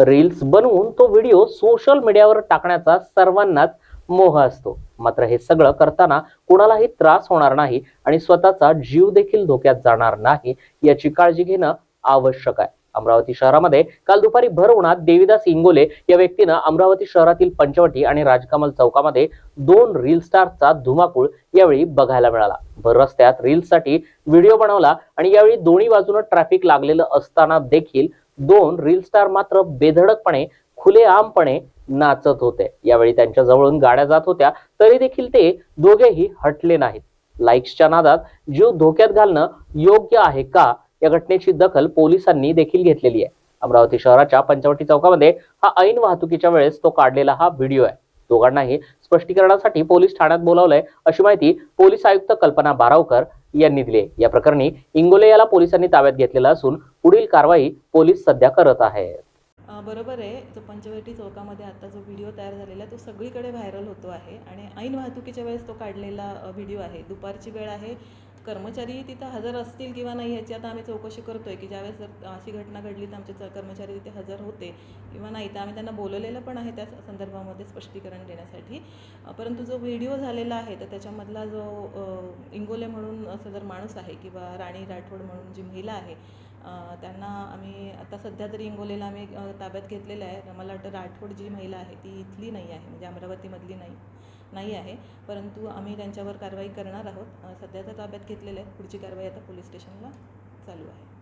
Reels बनवून तो video social मीडियावर टाकण्याचा सर्वांनाच मोह असतो. मात्र हे सगळं करताना कुणालाही त्रास होणार नाही आणि स्वतःचा जीव देखील धोक्यात जाणार नाही याची काळजी घेणं आवश्यक आहे. अमरावती शहरामध्ये काल दुपारी भर उन्हात देवीदास इंगोले या व्यक्तीनं अमरावती शहरातील पंचवटी आणि राजकमल चौकामध्ये दोन रील स्टारचा धुमाकूळ यावेळी बघायला मिळाला. भर रस्त्यात रील्ससाठी व्हिडिओ बनवला आणि यावेळी दोन्ही बाजूनं ट्रॅफिक लागलेलं असताना देखील दोन रील स्टार मात्र बेधडकपणे खुलेआमपणे नाचत होते. यावेळी त्यांच्या जवळून गाड्या जात होत्या तरी देखील ते दोघेही हटले नाहीत. लाईक्सच्या नादात जीव धोक्यात घालणं योग्य आहे का या घटनेची दखल पोलिसांनी देखील घेतलेली आहे. अमरावती शहराच्या पंचवटी चौकामध्ये हा ऐन वाहतुकीच्या वेळेस तो काढलेला हा व्हिडिओ आहे. दोघांनाही स्पष्टीकरणासाठी पोलीस ठाण्यात बोलावलंय अशी माहिती पोलीस आयुक्त कल्पना बारावकर यांनी दिले. या प्रकरणी इंगोले याला पोलिसांनी ताब्यात घेतलेला असून पुढील कारवाई पोलीस सध्या करत आहेत. बरोबर आहे. जो पंचवटी चौकामध्ये आता जो व्हिडिओ तयार झालेला आहे तो सगळीकडे व्हायरल होतो आहे. आणि ऐन वाहतुकीच्या वेळेस तो काढलेला व्हिडिओ आहे. दुपारची वेळ आहे. कर्मचारी तिथं हजर असतील किंवा नाही ह्याची आता आम्ही चौकशी करतोय की ज्यावेळेस जर अशी घटना घडली तर आमचे कर्मचारी तिथे हजर होते किंवा नाही तर आम्ही त्यांना बोलवलेलं पण आहे त्या संदर्भामध्ये स्पष्टीकरण देण्यासाठी. परंतु जो व्हिडिओ झालेला आहे तर त्याच्यामधला जो इंगोले म्हणून असं जर माणूस आहे किंवा राणी राठोड म्हणून जी महिला आहे त्यांना आम्ही आता सध्या तरी हिंगोलीला आम्ही ताब्यात घेतलेलं आहे. मला वाटतं राठोड जी महिला आहे ती इथली नाही आहे म्हणजे अमरावतीमधली नाही नाही आहे. परंतु आम्ही त्यांच्यावर कारवाई करणार आहोत. सध्या तर ताब्यात घेतलेलं आहे. पुढची कारवाई आता पोलीस स्टेशनला चालू आहे.